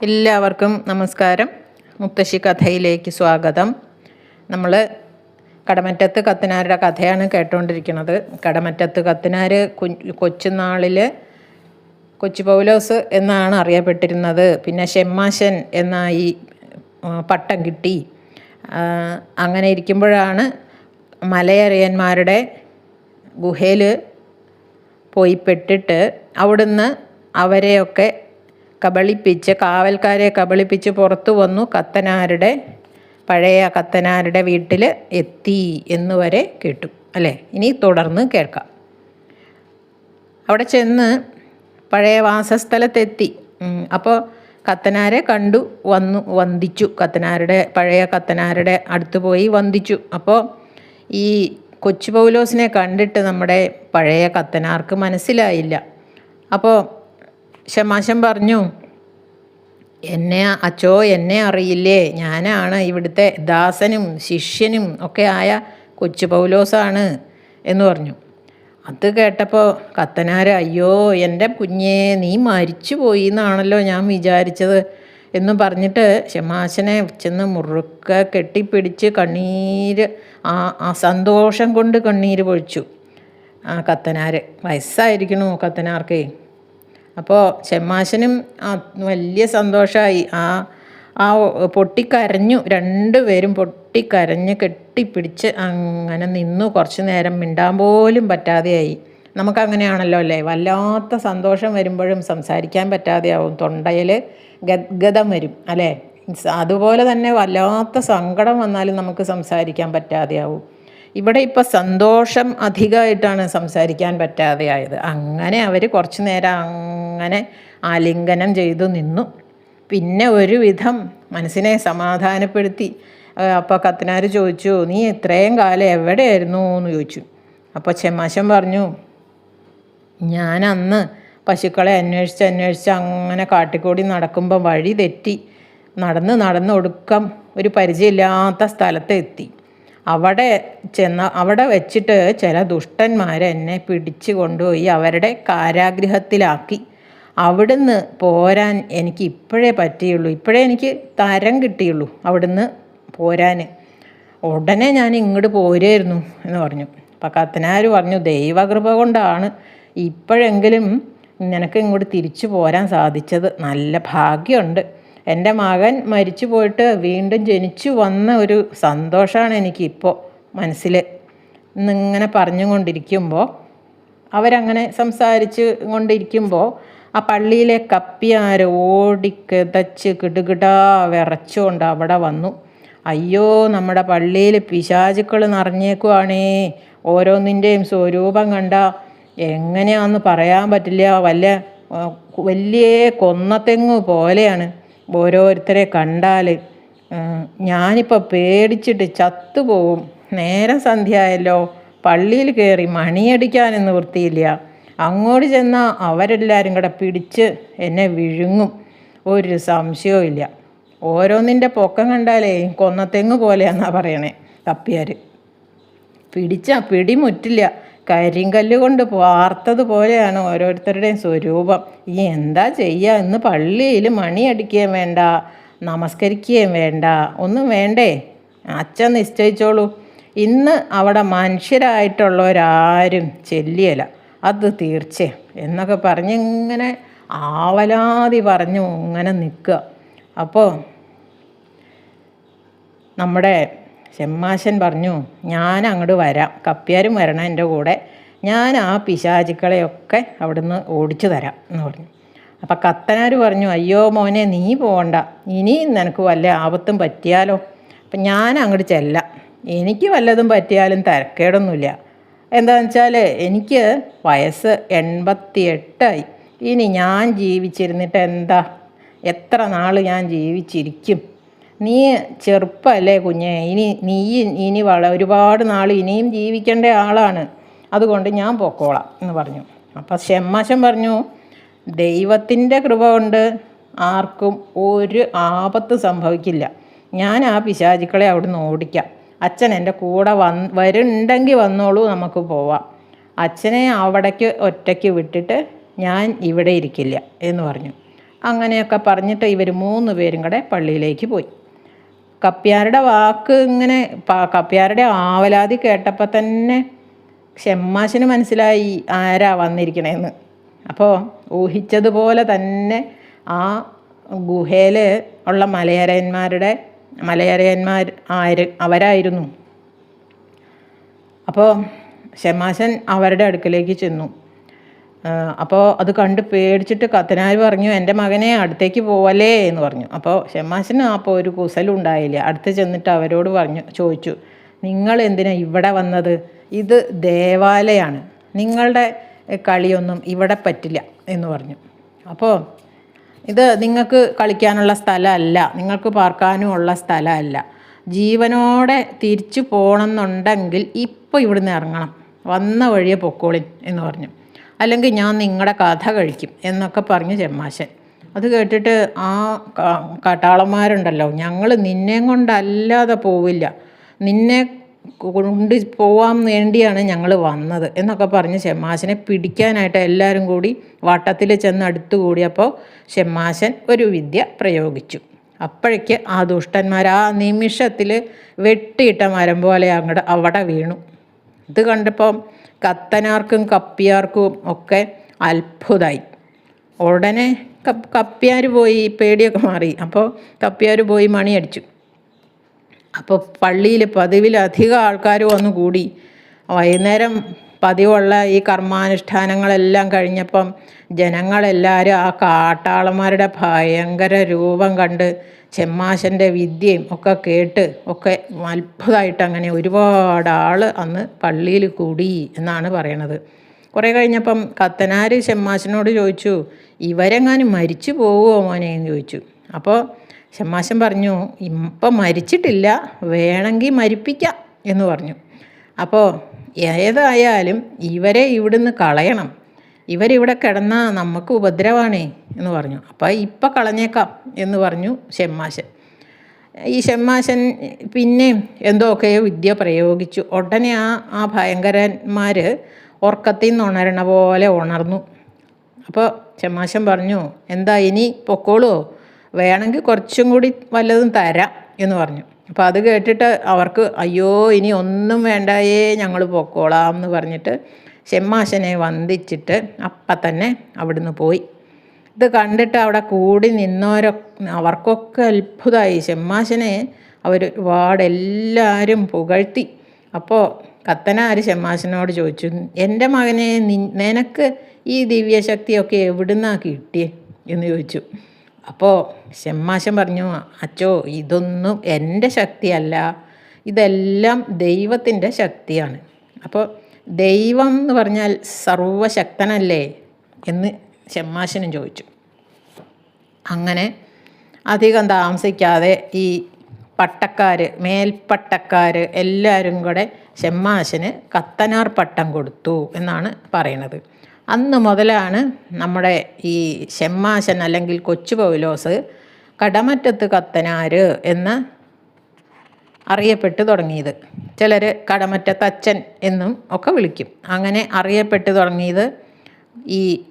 എല്ലാവർക്കും നമസ്കാരം. മുത്തശ്ശി കഥയിലേക്ക് സ്വാഗതം. നമ്മൾ കടമറ്റത്ത് കത്തനാരുടെ കഥയാണ് കേട്ടുകൊണ്ടിരിക്കുന്നത് കടമറ്റത്ത് കത്തനാർ കൊച്ചുനാളിൽ കൊച്ചു പൗലോസ് എന്നാണ് അറിയപ്പെട്ടിരുന്നത്. പിന്നെ ഷെമ്മാശൻ എന്നായി പട്ടം കിട്ടി. അങ്ങനെ ഇരിക്കുമ്പോഴാണ് മലയറിയന്മാരുടെ ഗുഹയിൽ പോയി പെട്ടിട്ട് അവിടുന്ന് അവരെയൊക്കെ കബളിപ്പിച്ച് കാവൽക്കാരെ കബളിപ്പിച്ച് പുറത്തു വന്നു കത്തനാരുടെ പഴയ കത്തനാരുടെ വീട്ടിൽ എത്തി എന്ന് വരെ കേട്ടു. അല്ലേ? ഇനി തുടർന്ന് കേൾക്കാം. അവിടെ ചെന്ന് പഴയ വാസസ്ഥലത്തെത്തി. അപ്പോൾ കത്തനാരെ കണ്ടു വന്നു വന്ദിച്ചു. കത്തനാരുടെ പഴയ കത്തനാരുടെ അടുത്ത് പോയി വന്ദിച്ചു. അപ്പോൾ ഈ കൊച്ചു പൗലോസിനെ കണ്ടിട്ട് നമ്മുടെ പഴയ കത്തനാർക്ക് മനസ്സിലായില്ല. അപ്പോൾ ശമാശം പറഞ്ഞു എന്നെ അച്ചോ എന്നെ അറിയില്ലേ? ഞാനാണ് ഇവിടുത്തെ ദാസനും ശിഷ്യനും ഒക്കെ ആയ കൊച്ചു പൗലോസാണ് എന്ന് പറഞ്ഞു. അത് കേട്ടപ്പോൾ കത്തനാര് അയ്യോ എന്റെ കുഞ്ഞേ നീ മരിച്ചു പോയി എന്നാണല്ലോ ഞാൻ വിചാരിച്ചത് എന്ന് പറഞ്ഞിട്ട് ശമാശനെ ചെന്ന് മുറുക്ക കെട്ടിപ്പിടിച്ച് കണ്ണീര് ആ ആ സന്തോഷം കൊണ്ട് കണ്ണീര് പൊഴിച്ചു. ആ കത്തനാർ വയസ്സായിരിക്കണു കത്തനാർക്കേ. അപ്പോൾ ചെമ്മാശനും ആ വലിയ സന്തോഷമായി ആ ആ പൊട്ടിക്കരഞ്ഞു. രണ്ടുപേരും പൊട്ടിക്കരഞ്ഞ് കെട്ടിപ്പിടിച്ച് അങ്ങനെ നിന്നു. കുറച്ച് നേരം മിണ്ടാൻ പോലും പറ്റാതെയായി. നമുക്കങ്ങനെയാണല്ലോ അല്ലേ? വല്ലാത്ത സന്തോഷം വരുമ്പോഴും സംസാരിക്കാൻ പറ്റാതെയാവും. തൊണ്ടയിൽ ഗദ്ഗതം വരും അല്ലേ? അതുപോലെ തന്നെ വല്ലാത്ത സങ്കടം വന്നാലും നമുക്ക് സംസാരിക്കാൻ പറ്റാതെയാവും. ഇവിടെ ഇപ്പോൾ സന്തോഷം അധികമായിട്ടാണ് സംസാരിക്കാൻ പറ്റാതെയായത്. അങ്ങനെ അവർ കുറച്ച് നേരം അങ്ങനെ ആലിംഗനം ചെയ്തു നിന്നു. പിന്നെ ഒരുവിധം മനസ്സിനെ സമാധാനപ്പെടുത്തി. അപ്പോൾ കത്തനാർ ചോദിച്ചു നീ ഇത്രയും കാലം എവിടെയായിരുന്നു? എന്ന് ചോദിച്ചു. അപ്പോൾ ചെമ്മാശൻ പറഞ്ഞു ഞാൻ അന്ന് പശുക്കളെ അന്വേഷിച്ച് അന്വേഷിച്ച് അങ്ങനെ കാട്ടിക്കൂടി നടക്കുമ്പോൾ വഴി തെറ്റി. നടന്ന് നടന്ന് ഒടുക്കം ഒരു പരിചയമില്ലാത്ത സ്ഥലത്ത് എത്തി. അവിടെ ചെന്ന അവിടെ വെച്ചിട്ട് ചില ദുഷ്ടന്മാർ എന്നെ പിടിച്ചു കൊണ്ടുപോയി അവരുടെ കാരാഗൃഹത്തിലാക്കി. അവിടുന്ന് പോരാൻ എനിക്ക് ഇപ്പോഴേ പറ്റിയുള്ളൂ. ഇപ്പോഴേ എനിക്ക് തരം കിട്ടിയുള്ളൂ അവിടുന്ന് പോരാൻ ഉടനെ ഞാൻ ഇങ്ങോട്ട് പോരായിരുന്നു എന്ന് പറഞ്ഞു. അപ്പം കത്തനാർ പറഞ്ഞു ദൈവകൃപ കൊണ്ടാണ് ഇപ്പോഴെങ്കിലും നിനക്ക് ഇങ്ങോട്ട് തിരിച്ചു പോരാൻ സാധിച്ചത്. നല്ല ഭാഗ്യമുണ്ട്. എന്റെ മകൻ മരിച്ചു പോയിട്ട് വീണ്ടും ജനിച്ചു വന്ന ഒരു സന്തോഷമാണ് എനിക്കിപ്പോൾ മനസ്സിൽ ഇന്നിങ്ങനെ പറഞ്ഞുകൊണ്ടിരിക്കുമ്പോൾ അവരങ്ങനെ സംസാരിച്ച് കൊണ്ടിരിക്കുമ്പോൾ ആ പള്ളിയിലെ കപ്പിയാർ ഓടിക്കതച്ച് കിടുകിടാ വിറച്ചുകൊണ്ട് അവിടെ വന്നു. അയ്യോ നമ്മുടെ പള്ളിയിൽ പിശാചുക്കൾ നിറഞ്ഞേക്കുവാണേ. ഓരോന്നിന്റെയും സ്വരൂപം കണ്ട എങ്ങനെയാണെന്ന് പറയാൻ പറ്റില്ല. വല്ല വലിയ കൊന്നത്തെങ്ങ് പോലെയാണ് ഓരോരുത്തരെ കണ്ടാൽ ഞാനിപ്പോൾ പേടിച്ചിട്ട് ചത്തുപോകും നേരം സന്ധ്യയായല്ലോ. പള്ളിയിൽ കയറി മണിയടിക്കാനൊന്നും നിവൃത്തിയില്ല. അങ്ങോട്ട് ചെന്നാൽ അവരെല്ലാവരും കൂടെ പിടിച്ച് എന്നെ വിഴുങ്ങും. ഒരു സംശയവും ഇല്ല. ഓരോന്നിന്റെ പൊക്കം കണ്ടാലേ കൊന്നത്തെങ്ങ് പോലെയാന്നാ പറയണേ കപ്പിയാർ പിടിച്ച പിടിമുറ്റില്ല കരിങ്കല്ല് കൊണ്ട് വാർത്തതുപോലെയാണ് ഓരോരുത്തരുടെയും സ്വരൂപം. ഈ എന്താ ചെയ്യുക ഇന്ന് പള്ളിയിൽ മണിയടിക്കുകയും വേണ്ട നമസ്കരിക്കുകയും വേണ്ട ഒന്നും വേണ്ടേ? അച്ഛൻ നിശ്ചയിച്ചോളൂ. ഇന്ന് അവിടെ മനുഷ്യരായിട്ടുള്ളവരാരും ചെല്ലിയല അത് തീർച്ചയായും എന്നൊക്കെ പറഞ്ഞിങ്ങനെ ആവലാതി പറഞ്ഞു ഇങ്ങനെ നിൽക്കുക. അപ്പോൾ നമ്മുടെ ചെമ്മാശൻ പറഞ്ഞു ഞാൻ അങ്ങോട്ട് വരാം. കപ്പ്യാരും വരണം എന്റെ കൂടെ. ഞാൻ ആ പിശാചുക്കളെയൊക്കെ അവിടുന്ന് ഓടിച്ചു തരാം. എന്ന് പറഞ്ഞു. അപ്പം കത്തനാർ പറഞ്ഞു അയ്യോ മോനെ നീ പോകണ്ട ഇനി നിനക്ക് വല്ല ആപത്തും പറ്റിയാലോ? അപ്പം ഞാൻ അങ്ങോട്ട് ചെല്ലാം. എനിക്ക് വല്ലതും പറ്റിയാലും തരക്കേടൊന്നുമില്ല. എന്താണെന്ന് വെച്ചാൽ എനിക്ക് വയസ്സ് എൺപത്തി എട്ടായി ഇനി ഞാൻ ജീവിച്ചിരുന്നിട്ട് എന്താ? എത്ര നാൾ ഞാൻ ജീവിച്ചിരിക്കും? നീ ചെറുപ്പമല്ലേ കുഞ്ഞെ. ഇനി നീ ഇനി വള ഒരുപാട് നാൾ ഇനിയും ജീവിക്കേണ്ട ആളാണ്. അതുകൊണ്ട് ഞാൻ പൊക്കോളാം എന്ന് പറഞ്ഞു. അപ്പം ഷെമ്മാശൻ പറഞ്ഞു ദൈവത്തിന്റെ കൃപ കൊണ്ട് ആർക്കും ഒരു ആപത്ത് സംഭവിക്കില്ല. ഞാൻ ആ പിശാചുക്കളെ അവിടുന്ന് ഓടിക്കാം. അച്ഛൻ എന്റെ കൂടെ വന്ന് വരുന്നുണ്ടെങ്കിൽ വന്നോളൂ നമുക്ക് പോവാം. അച്ഛനെ അവിടേക്ക് ഒറ്റയ്ക്ക് വിട്ടിട്ട് ഞാൻ ഇവിടെ ഇരിക്കില്ല എന്ന് പറഞ്ഞു. അങ്ങനെയൊക്കെ പറഞ്ഞിട്ട് ഇവർ മൂന്ന് പേരും കൂടെ പള്ളിയിലേക്ക് പോയി. കപ്പ്യാരുടെ വാക്ക് ഇങ്ങനെ കപ്പ്യാരുടെ ആവലാതി കേട്ടപ്പോൾ തന്നെ ഷെമ്മാശന് മനസ്സിലായി ആരാ വന്നിരിക്കണേന്ന്. അപ്പോൾ ഊഹിച്ചതുപോലെ തന്നെ ആ ഗുഹയിൽ ഉള്ള മലയരയന്മാരുടെ മലയരയന്മാർ ആര് അവരായിരുന്നു. അപ്പോൾ ഷെമാശൻ അവരുടെ അടുക്കലേക്ക് ചെന്നു. അപ്പോൾ അത് കണ്ട് പേടിച്ചിട്ട് കത്തനാർ പറഞ്ഞു എന്റെ മകനെ അടുത്തേക്ക് പോവല്ലേ എന്ന് പറഞ്ഞു. അപ്പോൾ ഷെമാശന് അപ്പോൾ ഒരു കുസലും ഉണ്ടായില്ല. അടുത്ത് ചെന്നിട്ട് അവരോട് പറഞ്ഞു ചോദിച്ചു നിങ്ങൾ എന്തിനാണ് ഇവിടെ വന്നത്? ഇത് ദേവാലയമാണ് നിങ്ങളുടെ കളിയൊന്നും ഇവിടെ പറ്റില്ല എന്ന് പറഞ്ഞു. അപ്പോൾ ഇത് നിങ്ങൾക്ക് കളിക്കാനുള്ള സ്ഥലമല്ല നിങ്ങൾക്ക് പാർക്കാനും ഉള്ള സ്ഥലമല്ല. ജീവനോടെ തിരിച്ചു പോകണമെന്നുണ്ടെങ്കിൽ ഇപ്പോൾ ഇവിടുന്ന് ഇറങ്ങണം. വന്ന വഴിയെ പൊക്കോളിൻ എന്ന് പറഞ്ഞു. അല്ലെങ്കിൽ ഞാൻ നിങ്ങളുടെ കഥ കഴിക്കും എന്നൊക്കെ പറഞ്ഞ് ചെമ്മാശൻ. അത് കേട്ടിട്ട് ആ കാട്ടാളന്മാരുണ്ടല്ലോ ഞങ്ങൾ നിന്നെ കൊണ്ടല്ലാതെ പോവില്ല. നിന്നെ കൊണ്ട് പോവാൻ വേണ്ടിയാണ് ഞങ്ങൾ വന്നത് എന്നൊക്കെ പറഞ്ഞ് ഷെമ്മാശനെ പിടിക്കാനായിട്ട് എല്ലാവരും കൂടി വട്ടത്തിൽ ചെന്ന് അടുത്ത് കൂടിയപ്പോൾ ഷെമ്മാശൻ ഒരു വിദ്യ പ്രയോഗിച്ചു. അപ്പോഴേക്ക് ആ ദുഷ്ടന്മാർ ആ നിമിഷത്തിൽ വെട്ടിയിട്ട മരം പോലെ അങ്ങോട്ട് അവിടെ വീണു. ഇത് കണ്ടപ്പോൾ കത്തനാർക്കും കപ്പിയാർക്കും ഒക്കെ അത്ഭുതമായി ഉടനെ കപ്പിയാർ പോയി പേടിയൊക്കെ മാറി. അപ്പോൾ കപ്പിയാർ പോയി മണിയടിച്ചു. അപ്പോൾ പള്ളിയിൽ പതിവിലധികം ആൾക്കാർ വന്നു കൂടി. വൈകുന്നേരം പതിവുള്ള ഈ കർമാനുഷ്ഠാനങ്ങളെല്ലാം കഴിഞ്ഞപ്പം ജനങ്ങളെല്ലാവരും ആ കാട്ടാളന്മാരുടെ ഭയങ്കര രൂപം കണ്ട് ചെമ്മാശന്റെ വിദ്യയും ഒക്കെ കേട്ട് ഒക്കെ അത്ഭുതമായിട്ട് അങ്ങനെ ഒരുപാട് ആൾ അന്ന് പള്ളിയിൽ കൂടി എന്നാണ് പറയണത്. കുറേ കഴിഞ്ഞപ്പം കത്തനാർ ചെമ്മാശനോട് ചോദിച്ചു ഇവരെങ്ങാനും മരിച്ചു പോവുമോ മോനെ? എന്ന് ചോദിച്ചു. അപ്പോൾ ഷെമ്മാശൻ പറഞ്ഞു ഇപ്പം മരിച്ചിട്ടില്ല വേണമെങ്കിൽ മരിപ്പിക്കാം എന്ന് പറഞ്ഞു. അപ്പോൾ ഏതായാലും ഇവരെ ഇവിടുന്ന് കളയണം. ഇവരിവിടെ കിടന്നാൽ നമുക്ക് ഉപദ്രവമാണേ എന്ന് പറഞ്ഞു. അപ്പോൾ ഇപ്പം കളഞ്ഞേക്കാം എന്ന് പറഞ്ഞു ഷെമ്മാശൻ. ഈ ഷെമ്മാശൻ പിന്നെ എന്തൊക്കെയോ വിദ്യ പ്രയോഗിച്ചു? ഉടനെ ആ ആ ഭയങ്കരന്മാർ ഉറക്കത്തിൽ നിന്ന് ഉണരണ പോലെ ഉണർന്നു. അപ്പോൾ ഷെമ്മാശൻ പറഞ്ഞു എന്താ ഇനി പൊക്കോളുമോ വേണമെങ്കിൽ കുറച്ചും കൂടി വല്ലതും തരാം എന്ന് പറഞ്ഞു. അപ്പോൾ അത് കേട്ടിട്ട് അവർക്ക് അയ്യോ ഇനി ഒന്നും വേണ്ടായേ ഞങ്ങൾ പൊക്കോളാം എന്ന് പറഞ്ഞിട്ട് ഷെമ്മാശനെ വന്ദിച്ചിട്ട് അപ്പം തന്നെ അവിടുന്ന് പോയി. ഇത് കണ്ടിട്ട് അവിടെ കൂടി നിന്നവരൊ അവർക്കൊക്കെ അത്ഭുതമായി ഷെമ്മാശനെ അവർ ഒരുപാട് എല്ലാവരും പുകഴ്ത്തി. അപ്പോൾ കത്തനാര് ഷെമ്മാശനോട് ചോദിച്ചു എന്റെ മകനെ നിനക്ക് ഈ ദിവ്യശക്തിയൊക്കെ എവിടുന്നാണ് കിട്ടിയേ? എന്ന് ചോദിച്ചു. അപ്പോൾ ഷെമ്മാശം പറഞ്ഞു അച്ചോ ഇതൊന്നും എന്റെ ശക്തിയല്ല. ഇതെല്ലാം ദൈവത്തിന്റെ ശക്തിയാണ്. അപ്പോൾ ദൈവം എന്ന് പറഞ്ഞാൽ സർവശക്തനല്ലേ? എന്ന് ഷെമ്മാശനും ചോദിച്ചു. അങ്ങനെ അധികം താമസിക്കാതെ ഈ പട്ടക്കാർ മേൽപ്പട്ടക്കാർ എല്ലാവരും കൂടെ ഷെമ്മാശന് കത്തനാർ പട്ടം കൊടുത്തു എന്നാണ് പറയണത് അന്ന് മുതലാണ് നമ്മുടെ ഈ ഷെമ്മാശൻ അല്ലെങ്കിൽ കൊച്ചു പൗലോസ് കടമറ്റത്ത് കത്തനാർ എന്ന് അറിയപ്പെട്ടു തുടങ്ങിയത്. ചിലർ കടമറ്റത്തച്ഛൻ എന്നും ഒക്കെ വിളിക്കും. അങ്ങനെ അറിയപ്പെട്ടു തുടങ്ങിയത് ഈ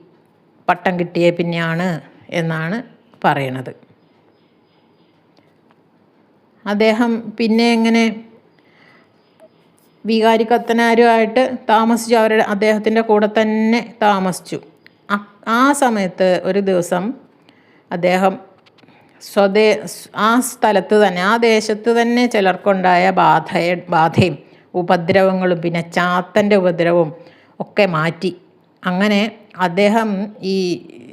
പട്ടം കിട്ടിയ പിന്നെയാണ് എന്നാണ് പറയണത്. അദ്ദേഹം പിന്നെ എങ്ങനെ വികാരി കത്തനാരുമായിട്ട് താമസിച്ചു. അവരുടെ അദ്ദേഹത്തിന്റെ കൂടെ തന്നെ താമസിച്ചു. ആ സമയത്ത് ഒരു ദിവസം അദ്ദേഹം സ്വദേ ആ സ്ഥലത്ത് തന്നെ ആ ദേശത്ത് തന്നെ ചിലർക്കുണ്ടായ ബാധയ ബാധയും ഉപദ്രവങ്ങളും പിന്നെ ചാത്തന്റെ ഉപദ്രവവും ഒക്കെ മാറ്റി. അങ്ങനെ അദ്ദേഹം ഈ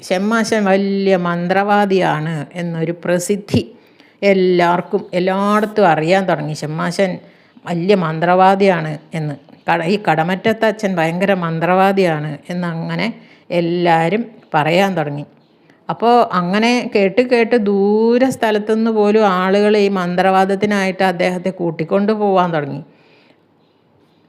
ഷെമ്മാശൻ വലിയ മന്ത്രവാദിയാണ് എന്നൊരു പ്രസിദ്ധി എല്ലാവർക്കും എല്ലായിടത്തും അറിയാൻ തുടങ്ങി. ഷെമ്മാശൻ വലിയ മന്ത്രവാദിയാണ് എന്ന്. കട ഈ കടമറ്റത്തെ അച്ഛൻ ഭയങ്കര മന്ത്രവാദിയാണ് എന്നങ്ങനെ എല്ലാവരും പറയാൻ തുടങ്ങി. അപ്പോൾ അങ്ങനെ കേട്ട് കേട്ട് ദൂര സ്ഥലത്തുനിന്ന് പോലും ആളുകൾ ഈ മന്ത്രവാദത്തിനായിട്ട് അദ്ദേഹത്തെ കൂട്ടിക്കൊണ്ട് പോകാൻ തുടങ്ങി.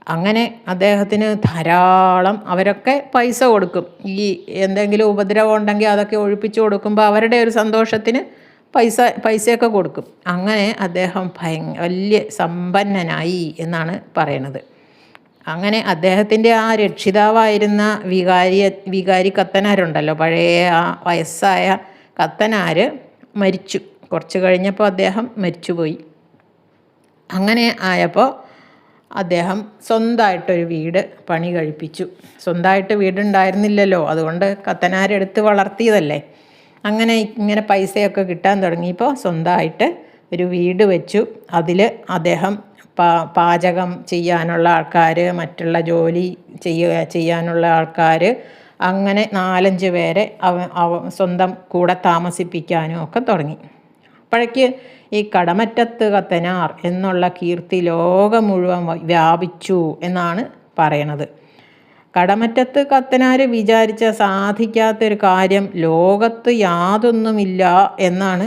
അങ്ങനെ അദ്ദേഹത്തിന് ധാരാളം അവരൊക്കെ പൈസ കൊടുക്കും. ഈ എന്തെങ്കിലും ഉപദ്രവം ഉണ്ടെങ്കിൽ അതൊക്കെ ഒഴിപ്പിച്ചു കൊടുക്കുമ്പോൾ അവരുടെ ഒരു സന്തോഷത്തിന് പൈസ പൈസയൊക്കെ കൊടുക്കും. അങ്ങനെ അദ്ദേഹം ഭയ വലിയ സമ്പന്നനായി എന്നാണ് പറയണത്. അങ്ങനെ അദ്ദേഹത്തിന്റെ ആ രക്ഷിതാവായിരുന്ന വികാരി വികാരി കത്തനാരുണ്ടല്ലോ. പഴയ ആ വയസ്സായ കത്തനാർ മരിച്ചു. കുറച്ച് കഴിഞ്ഞപ്പോൾ അദ്ദേഹം മരിച്ചുപോയി. അങ്ങനെ ആയപ്പോൾ അദ്ദേഹം സ്വന്തമായിട്ടൊരു വീട് പണി കഴിപ്പിച്ചു. സ്വന്തമായിട്ട് വീടുണ്ടായിരുന്നില്ലല്ലോ. അതുകൊണ്ട് കത്തനാരെടുത്ത് വളർത്തിയതല്ലേ? അങ്ങനെ ഇങ്ങനെ പൈസയൊക്കെ കിട്ടാൻ തുടങ്ങിയപ്പോൾ സ്വന്തമായിട്ട് ഒരു വീട് വെച്ചു. അതിൽ അദ്ദേഹം പാ പാചകം ചെയ്യാനുള്ള ആൾക്കാർ മറ്റുള്ള ജോലി ചെയ്യുക ചെയ്യാനുള്ള ആൾക്കാർ അങ്ങനെ നാലഞ്ച് പേരെ അവ സ്വന്തം കൂടെ താമസിപ്പിക്കാനും ഒക്കെ തുടങ്ങി. അപ്പോഴേക്ക് ഈ കടമറ്റത്ത് കത്തനാർ എന്നുള്ള കീർത്തി ലോകം മുഴുവൻ വ്യാപിച്ചു എന്നാണ് പറയണത്. കടമറ്റത്ത് കത്തനാർ വിചാരിച്ച സാധിക്കാത്തൊരു കാര്യം ലോകത്ത് യാതൊന്നുമില്ല എന്നാണ്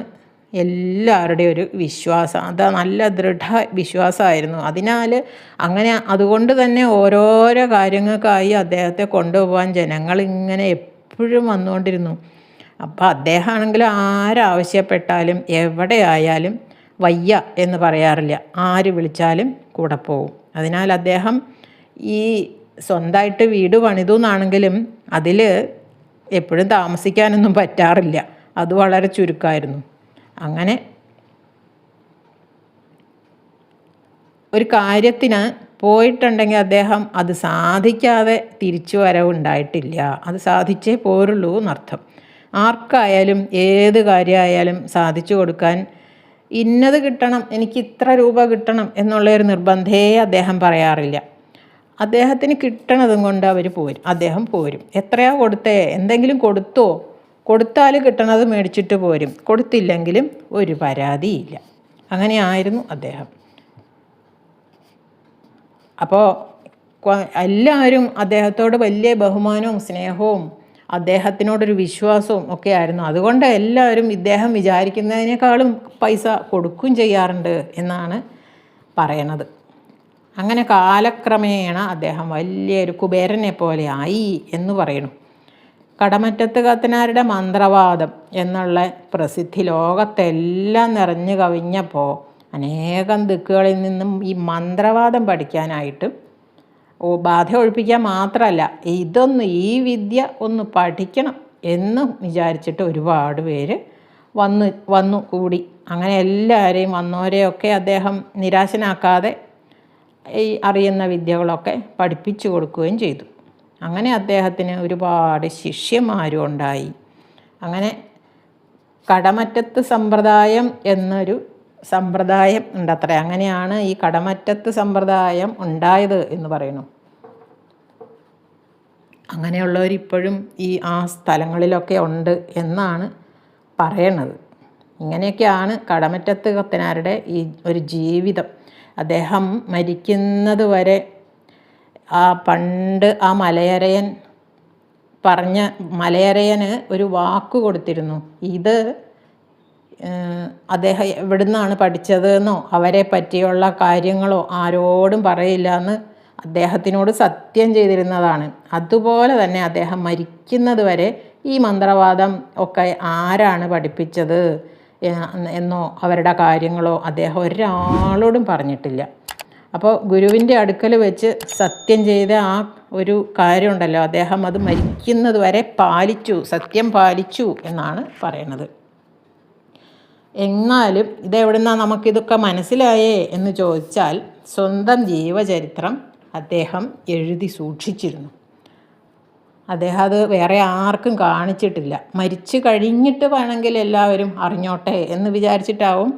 എല്ലാവരുടെയും ഒരു വിശ്വാസം. അത് നല്ല ദൃഢ വിശ്വാസമായിരുന്നു. അതിനാൽ അങ്ങനെ അതുകൊണ്ട് തന്നെ ഓരോരോ കാര്യങ്ങൾക്കായി അദ്ദേഹത്തെ കൊണ്ടുപോകാൻ ജനങ്ങളിങ്ങനെ എപ്പോഴും വന്നുകൊണ്ടിരുന്നു. അപ്പോൾ അദ്ദേഹമാണെങ്കിൽ ആരാവശ്യപ്പെട്ടാലും എവിടെ ആയാലും വയ്യ എന്ന് പറയാറില്ല. ആര് വിളിച്ചാലും കൂടെ പോകും അതിനാൽ അദ്ദേഹം ഈ സ്വന്തമായിട്ട് വീട് പണിതു എന്നാണെങ്കിലും അതിൽ എപ്പോഴും താമസിക്കാനൊന്നും പറ്റാറില്ല. അത് വളരെ ചുരുക്കമായിരുന്നു. അങ്ങനെ ഒരു കാര്യത്തിന് പോയിട്ടുണ്ടെങ്കിൽ അദ്ദേഹം അത് സാധിക്കാതെ തിരിച്ചു വരവുണ്ടായിട്ടില്ല. അത് സാധിച്ചേ പോരുള്ളൂ എന്നർത്ഥം. ആർക്കായാലും ഏത് കാര്യമായാലും സാധിച്ചു കൊടുക്കാൻ ഇന്നത് കിട്ടണം എനിക്ക് ഇത്ര രൂപ കിട്ടണം എന്നുള്ളൊരു നിർബന്ധേ അദ്ദേഹം പറയാറില്ല. അദ്ദേഹത്തിന് കിട്ടണതും കൊണ്ട് അവർ പോരും. അദ്ദേഹം പോരും. എത്രയാ കൊടുത്തേ? എന്തെങ്കിലും കൊടുത്തോ? കൊടുത്താൽ കിട്ടണത് മേടിച്ചിട്ട് പോരും. കൊടുത്തില്ലെങ്കിലും ഒരു പരാതിയില്ല. അങ്ങനെയായിരുന്നു അദ്ദേഹം. അപ്പോൾ എല്ലാവരും അദ്ദേഹത്തോട് വലിയ ബഹുമാനവും സ്നേഹവും അദ്ദേഹത്തിനോടൊരു വിശ്വാസവും ഒക്കെ ആയിരുന്നു. അതുകൊണ്ട് എല്ലാവരും ഇദ്ദേഹം വിചാരിക്കുന്നതിനേക്കാളും പൈസ കൊടുക്കും ചെയ്യാറുണ്ട് എന്നാണ് പറയണത്. അങ്ങനെ കാലക്രമേണ അദ്ദേഹം വലിയൊരു കുബേരനെ പോലെ ആയി എന്ന് പറയുന്നു. കടമറ്റത്ത് കത്തനാരുടെ മന്ത്രവാദം എന്നുള്ള പ്രസിദ്ധി ലോകത്തെല്ലാം നിറഞ്ഞു കവിഞ്ഞപ്പോൾ അനേകം ദിക്കുകളിൽ നിന്നും ഈ മന്ത്രവാദം പഠിക്കാനായിട്ട് ഓ ബാധ ഒഴിപ്പിക്കാൻ മാത്രമല്ല ഇതൊന്ന് ഈ വിദ്യ ഒന്ന് പഠിക്കണം എന്ന് വിചാരിച്ചിട്ട് ഒരുപാട് പേര് വന്ന് വന്നു കൂടി. അങ്ങനെ എല്ലാവരെയും വന്നവരെയൊക്കെ അദ്ദേഹം നിരാശനാക്കാതെ ഈ അറിയുന്ന വിദ്യകളൊക്കെ പഠിപ്പിച്ചു കൊടുക്കുകയും ചെയ്തു. അങ്ങനെ അദ്ദേഹത്തിന് ഒരുപാട് ശിഷ്യന്മാരും ഉണ്ടായി. അങ്ങനെ കടമറ്റത്ത് സമ്പ്രദായം എന്നൊരു സമ്പ്രദായം ഉണ്ടത്രേ. അങ്ങനെയാണ് ഈ കടമറ്റത്ത് സമ്പ്രദായം ഉണ്ടായത് എന്ന് പറയുന്നു. അങ്ങനെയുള്ളവരിപ്പോഴും ഈ ആ സ്ഥലങ്ങളിലൊക്കെ ഉണ്ട് എന്നാണ് പറയണത്. ഇങ്ങനെയൊക്കെയാണ് കടമറ്റത്ത് കത്തനാരുടെ ഈ ഒരു ജീവിതം. അദ്ദേഹം മരിക്കുന്നത് വരെ ആ പണ്ട് ആ മലയരയൻ പറഞ്ഞ മലയരയന് ഒരു വാക്ക് കൊടുത്തിരുന്നു. ഇത് അദ്ദേഹം എവിടുന്നാണ് പഠിച്ചതെന്നോ അവരെ പറ്റിയുള്ള കാര്യങ്ങളോ ആരോടും പറയില്ല എന്ന് അദ്ദേഹത്തിനോട് സത്യം ചെയ്തിരുന്നതാണ്. അതുപോലെ തന്നെ അദ്ദേഹം മരിക്കുന്നത് വരെ ഈ മന്ത്രവാദം ഒക്കെ ആരാണ് പഠിപ്പിച്ചത്? എന്നോ അവരുടെ കാര്യങ്ങളോ അദ്ദേഹം ഒരാളോടും പറഞ്ഞിട്ടില്ല. അപ്പോൾ ഗുരുവിന്റെ അടുക്കൽ വെച്ച് സത്യം ചെയ്ത ആ ഒരു കാര്യമുണ്ടല്ലോ. അദ്ദേഹം അത് മരിക്കുന്നത് വരെ പാലിച്ചു സത്യം പാലിച്ചു എന്നാണ് പറയണത് എന്നാലും ഇതെവിടുന്നാ നമുക്കിതൊക്കെ മനസ്സിലായേ എന്ന് ചോദിച്ചാൽ സ്വന്തം ജീവചരിത്രം അദ്ദേഹം എഴുതി സൂക്ഷിച്ചിരുന്നു. അദ്ദേഹം അത് വേറെ ആർക്കും കാണിച്ചിട്ടില്ല. മരിച്ചു കഴിഞ്ഞിട്ട് വേണമെങ്കിൽ എല്ലാവരും അറിഞ്ഞോട്ടെ എന്ന് വിചാരിച്ചിട്ടാവും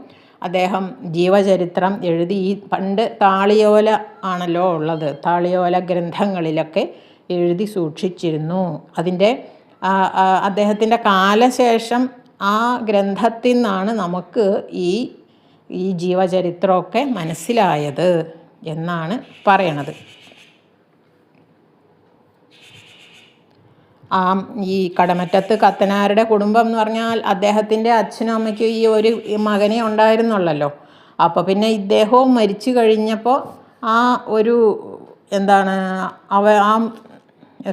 അദ്ദേഹം ജീവചരിത്രം എഴുതി. ഈ പണ്ട് താളിയോല ആണല്ലോ ഉള്ളത്. താളിയോല ഗ്രന്ഥങ്ങളിലൊക്കെ എഴുതി സൂക്ഷിച്ചിരുന്നു. അതിന്റെ അദ്ദേഹത്തിന്റെ കാലശേഷം ആ ഗ്രന്ഥത്തിൽ നിന്നാണ് നമുക്ക് ഈ ഈ ജീവചരിത്രമൊക്കെ മനസ്സിലായത് എന്നാണ് പറയണത്. ആ ഈ കടമറ്റത്ത് കത്തനാരുടെ കുടുംബം എന്ന് പറഞ്ഞാൽ അദ്ദേഹത്തിന്റെ അച്ഛനും അമ്മയ്ക്കും ഈ ഒരു മകനെ ഉണ്ടായിരുന്നുള്ളല്ലോ. അപ്പോൾ പിന്നെ ഇദ്ദേഹവും മരിച്ചു കഴിഞ്ഞപ്പോൾ ആ ഒരു എന്താണ് അവ ആ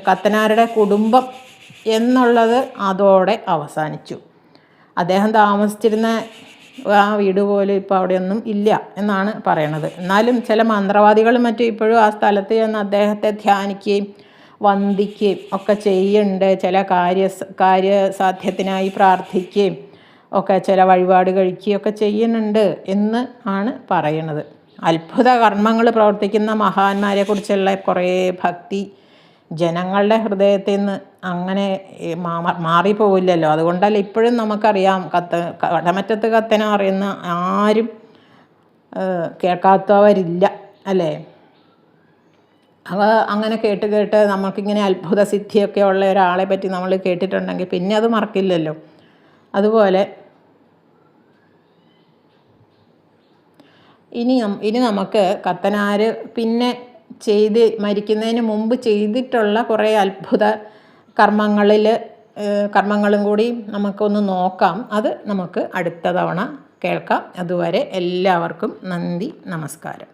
കത്തനാരുടെ കുടുംബം എന്നുള്ളത് അതോടെ അവസാനിച്ചു. അദ്ദേഹം താമസിച്ചിരുന്ന ആ വീട് പോലും ഇപ്പോൾ അവിടെയൊന്നും ഇല്ല എന്നാണ് പറയണത്. എന്നാലും ചില മന്ത്രവാദികളും മറ്റും ഇപ്പോഴും ആ സ്ഥലത്ത് ചെന്ന് അദ്ദേഹത്തെ ധ്യാനിക്കുകയും വന്ദിക്കുകയും ഒക്കെ ചെയ്യുന്നുണ്ട് ചില കാര്യ കാര്യസാധ്യത്തിനായി പ്രാർത്ഥിക്കുകയും ഒക്കെ ചില വഴിപാട് കഴിക്കുകയൊക്കെ ചെയ്യുന്നുണ്ട് എന്ന് ആണ് പറയണത്. അത്ഭുത കർമ്മങ്ങൾ പ്രവർത്തിക്കുന്ന മഹാന്മാരെക്കുറിച്ചുള്ള കുറേ ഭക്തി ജനങ്ങളുടെ ഹൃദയത്തിൽ നിന്ന് അങ്ങനെ മാറിപ്പോവില്ലല്ലോ. അതുകൊണ്ടല്ല ഇപ്പോഴും നമുക്കറിയാം കത്ത് കടമറ്റത്ത് കത്തനെ അറിയുന്ന ആരും കേൾക്കാത്തവരില്ല അല്ലേ? അവ അങ്ങനെ കേട്ട് കേട്ട് നമുക്കിങ്ങനെ അത്ഭുത സിദ്ധിയൊക്കെ ഉള്ള ഒരാളെ പറ്റി നമ്മൾ കേട്ടിട്ടുണ്ടെങ്കിൽ പിന്നെ അത് മറക്കില്ലല്ലോ. അതുപോലെ ഇനി ഇനി നമുക്ക് കത്തനാര് പിന്നെ ചെയ്ത് മരിക്കുന്നതിന് മുമ്പ് ചെയ്തിട്ടുള്ള കുറേ അത്ഭുത കർമ്മങ്ങളിൽ കർമ്മങ്ങളും കൂടി നമുക്കൊന്ന് നോക്കാം. അത് നമുക്ക് അടുത്ത തവണ കേൾക്കാം. അതുവരെ എല്ലാവർക്കും നന്ദി നമസ്കാരം.